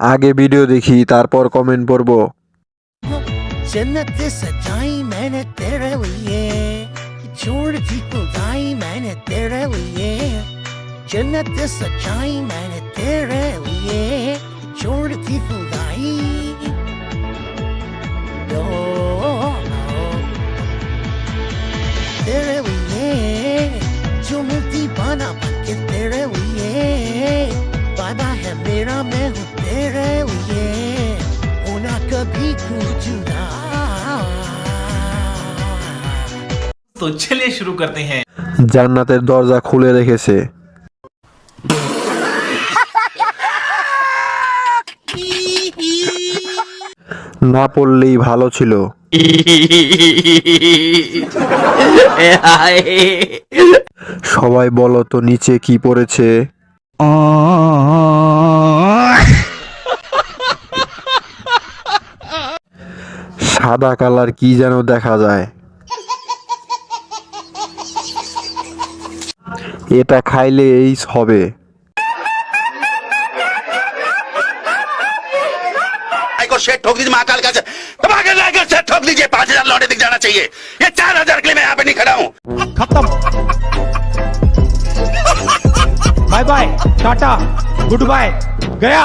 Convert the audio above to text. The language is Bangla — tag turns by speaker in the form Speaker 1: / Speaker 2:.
Speaker 1: আগে ভিডিও দেখি তারপর কমেন্ট পড়ব
Speaker 2: जन्नत सजाई मैंने तेरे लिए छोड़ दी खुदाई मैंने तेरे लिए जन्नत सजाई मैंने तेरे लिए छोड़ दी खुदाई ओ, तेरे लिए जो मिलती बना बन के तेरे लिए
Speaker 3: তো চলে শুরু করতে হ্যাঁ
Speaker 1: জান্নাতের দরজা খুলে রেখেছে। না পড়লেই ভালো ছিল। সবাই বলো তো নিচে কি পড়েছে? সাদা কালার কি যেন দেখা যায় এটা খাইলে এইস হবে
Speaker 4: भाई को शेट ठोक दीजिए महाकाल का दबाकर लाकर शेट ठोक दीजिए पांच हजार लौटे दिख जाना चाहिए ये चार हजार के लिए मैं यहाँ पे नहीं खड़ा हूँ
Speaker 5: खत्म bye bye tata good bye गया